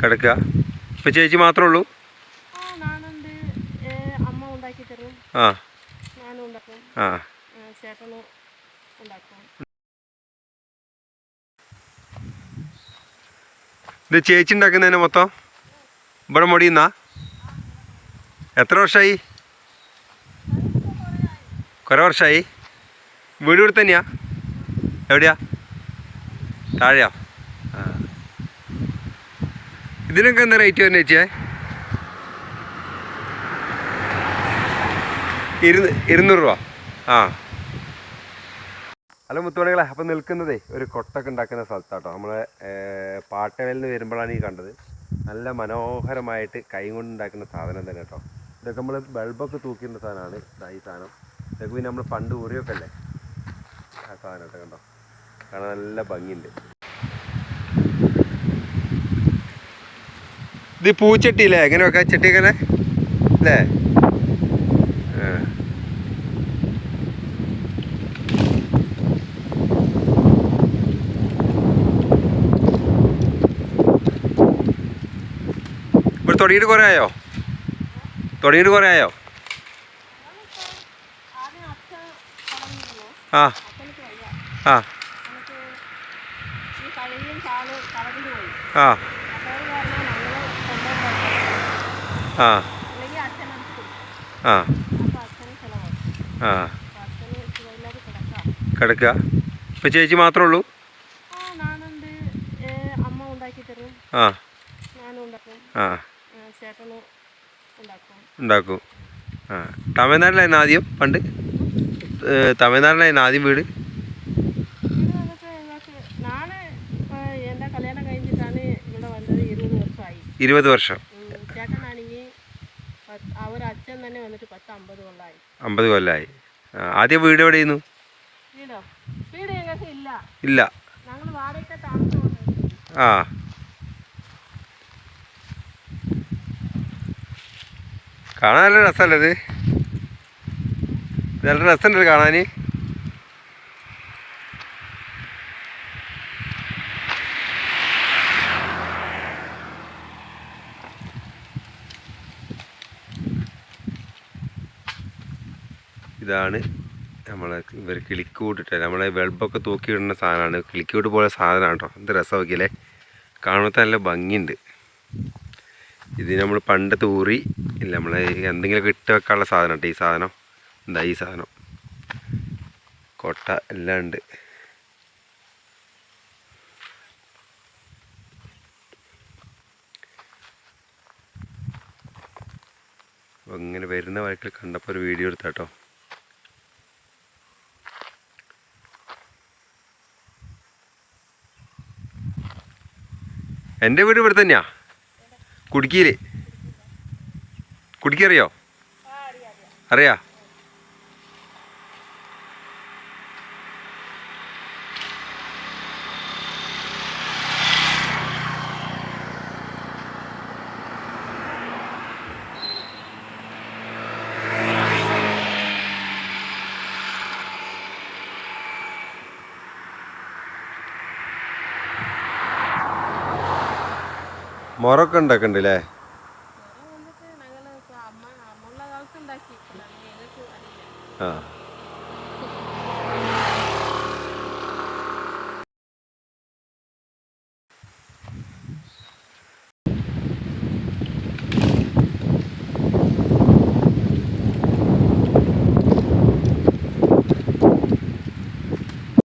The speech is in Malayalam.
കിടക്കുക. ഇപ്പം ചേച്ചി മാത്രമേ ഉള്ളൂ. ആ ആ. ഇത് ചേച്ചി ഉണ്ടാക്കുന്നതിന് മൊത്തം ഇവിടെ മുടിയുന്നാ? എത്ര വർഷമായി കുറേ വർഷമായി വീട് ഇവിടെ തന്നെയാ? എവിടെയാ? താഴെയാ? ഇതിനൊക്കെ എന്താ റേറ്റ് വരുന്നത് ചേച്ചിയെ ഇരുന്ന് ഇരുന്നൂറ് രൂപ. ആ. ഹലോ മുത്തുമണികളെ അപ്പം നിൽക്കുന്നതേ ഒരു കൊട്ടൊക്കെ ഉണ്ടാക്കുന്ന സ്ഥലത്താട്ടോ. നമ്മൾ പാട്ടവേലിൽ നിന്ന് വരുമ്പോഴാണ് ഈ കണ്ടത്. നല്ല മനോഹരമായിട്ട് കൈ കൊണ്ട് ഉണ്ടാക്കുന്ന സാധനം തന്നെ കേട്ടോ. ഇതൊക്കെ നമ്മൾ ബൾബൊക്കെ തൂക്കിയിരുന്ന സാധനമാണ് ഈ സാധനം. ഇതൊക്കെ പിന്നെ നമ്മൾ പണ്ട് ഊറിയൊക്കെ അല്ലേ? ആ സാധനം കേട്ടോ കണ്ടോ? കാണാൻ നല്ല ഭംഗിയുണ്ട്. ഇത് പൂച്ചട്ടിയില്ലേ? എങ്ങനെ വെക്കാം ചട്ടിയൊക്കെ അല്ലേ? ആ. ഇവിടെ തുടങ്ങിയിട്ട് കുറേ ആയോ? തുടങ്ങിയിട്ട് കുറേ ആയോ? ആ. ആ. ആ അപ്പോൾ അത് കാരണം ഞങ്ങൾ കൊണ്ടുപോയി ആ. ആ. ആ. കിടക്കുക. ഇപ്പം ചേച്ചി മാത്രമേ ഉള്ളൂ? ആ ആ. ഉണ്ടാക്കും. ആ. തമിഴ്നാട്ടിലായിരുന്നു ആദ്യം പണ്ട്? തമിഴ്നാട്ടിലായിരുന്നു ആദ്യം വീട്? ഇരുപത് വന്നിട്ട് ഞങ്ങൾക്ക് ഞാൻ എന്റെ കല്യാണം കഴിഞ്ഞിട്ടാണ് ഇവിടെ വന്നത് ഇരുപത് വർഷമായി ഇരുപത് വർഷം ഉം, ചേട്ടനാണെങ്കിൽ പത്ത് അവർ അച്ഛൻ തന്നെ വന്നിട്ട് പത്ത് അമ്പത് കൊല്ലായി. അമ്പത് കൊല്ലായി. ആദ്യം വീട് എവിടെയായിരുന്നു? വീടോ? വീട് ഞങ്ങൾക്ക് ഇല്ല. ഇല്ല. ഞങ്ങൾ വാടക താമസം ആ. കാണാൻ നല്ല രസമല്ലേ ഇത്? നല്ല രസമുണ്ടല്ലോ കാണാൻ ഇതാണ് നമ്മളെ ഇവർ കിളിക്കൂട്ടിട്ട് നമ്മളെ വെൾബൊക്കെ തൂക്കിയിടുന്ന സാധനമാണ്. കിളിക്കൂട്ട് പോലെ സാധനമാണ് കേട്ടോ. എന്ത് രസം നോക്കിയല്ലേ? നല്ല ഭംഗിയുണ്ട്. ഇത് നമ്മൾ പണ്ട് തൂറി ഇല്ല നമ്മൾ എന്തെങ്കിലും ഇട്ട് വെക്കാനുള്ള സാധനം കേട്ടോ ഈ സാധനം. എന്താ ഈ സാധനം. കൊട്ട എല്ലാം ഉണ്ട്. അപ്പോൾ ഇങ്ങനെ വരുന്ന വഴിക്കിൽ കണ്ടപ്പോൾ ഒരു വീഡിയോ എടുത്താട്ടോ. എന്റെ വീട് ഇവിടെ തന്നെയാ. കുടുക്കിയിൽ കുടുക്കി അറിയോ. അറിയാ? മുറൊക്കെ ഉണ്ടാക്കണ്ടല്ലേ? ആ.